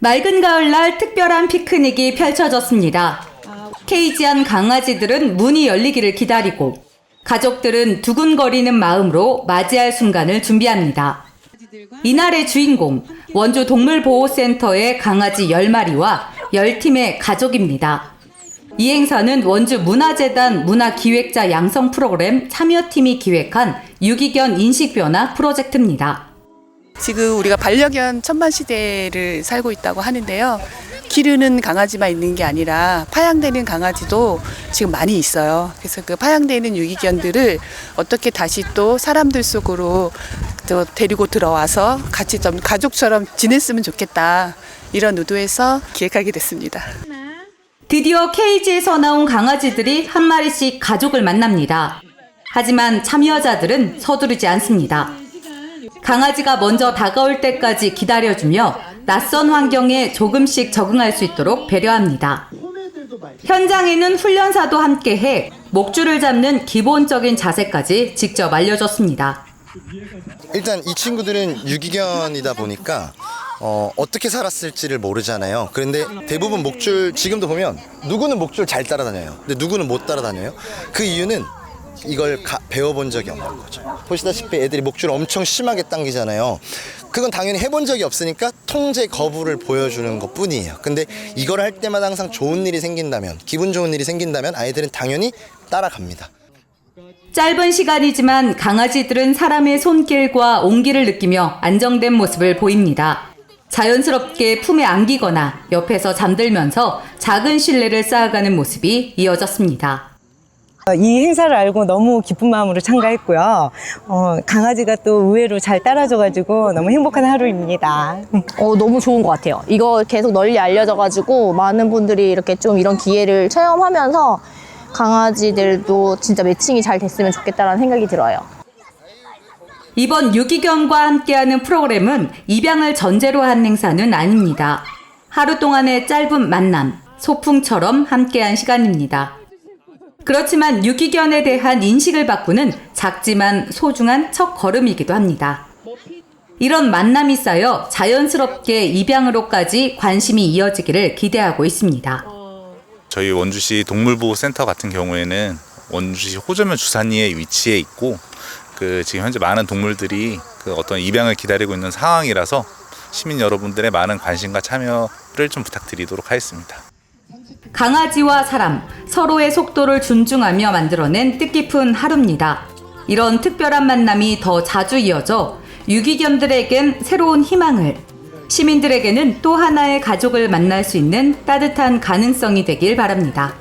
맑은 가을날 특별한 피크닉이 펼쳐졌습니다. 케이지한 강아지들은 문이 열리기를 기다리고 가족들은 두근거리는 마음으로 맞이할 순간을 준비합니다. 이날의 주인공 원주 동물보호센터의 강아지 10마리와 10팀의 가족입니다. 이 행사는 원주 문화재단 문화기획자 양성 프로그램 참여팀이 기획한 유기견 인식 변화 프로젝트입니다. 지금 우리가 반려견 천만 시대를 살고 있다고 하는데요. 기르는 강아지만 있는 게 아니라 파양되는 강아지도 지금 많이 있어요. 그래서 그 파양되는 유기견들을 어떻게 다시 또 사람들 속으로 또 데리고 들어와서 같이 좀 가족처럼 지냈으면 좋겠다. 이런 의도에서 기획하게 됐습니다. 드디어 케이지에서 나온 강아지들이 한 마리씩 가족을 만납니다. 하지만 참여자들은 서두르지 않습니다. 강아지가 먼저 다가올 때까지 기다려주며 낯선 환경에 조금씩 적응할 수 있도록 배려합니다. 현장에는 훈련사도 함께해 목줄을 잡는 기본적인 자세까지 직접 알려줬습니다. 일단 이 친구들은 유기견이다 보니까 어, 어떻게 살았을지를 모르잖아요. 그런데 대부분 목줄 지금도 보면 누구는 목줄 잘 따라다녀요. 근데 누구는 못 따라다녀요. 그 이유는 이걸 가- 배워본 적이 없는 거죠. 보시다시피 애들이 목줄 엄청 심하게 당기잖아요. 그건 당연히 해본 적이 없으니까 통제 거부를 보여주는 것 뿐이에요. 근데 이걸 할 때마다 항상 좋은 일이 생긴다면, 기분 좋은 일이 생긴다면 아이들은 당연히 따라갑니다. 짧은 시간이지만 강아지들은 사람의 손길과 온기를 느끼며 안정된 모습을 보입니다. 자연스럽게 품에 안기거나 옆에서 잠들면서 작은 신뢰를 쌓아가는 모습이 이어졌습니다. 이 행사를 알고 너무 기쁜 마음으로 참가했고요. 어, 강아지가 또 의외로 잘 따라줘가지고 너무 행복한 하루입니다. 어, 너무 좋은 것 같아요. 이거 계속 널리 알려져가지고 많은 분들이 이렇게 좀 이런 기회를 체험하면서 강아지들도 진짜 매칭이 잘 됐으면 좋겠다라는 생각이 들어요. 이번 유기견과 함께하는 프로그램은 입양을 전제로 한 행사는 아닙니다. 하루 동안의 짧은 만남, 소풍처럼 함께한 시간입니다. 그렇지만 유기견에 대한 인식을 바꾸는 작지만 소중한 첫 걸음이기도 합니다. 이런 만남이 쌓여 자연스럽게 입양으로까지 관심이 이어지기를 기대하고 있습니다. 저희 원주시 동물보호센터 같은 경우에는 원주시 호저면 주산리에 위치해 있고 그 지금 현재 많은 동물들이 그 어떤 입양을 기다리고 있는 상황이라서 시민 여러분들의 많은 관심과 참여를 좀 부탁드리도록 하겠습니다. 강아지와 사람, 서로의 속도를 존중하며 만들어낸 뜻깊은 하루입니다. 이런 특별한 만남이 더 자주 이어져 유기견들에겐 새로운 희망을, 시민들에게는 또 하나의 가족을 만날 수 있는 따뜻한 가능성이 되길 바랍니다.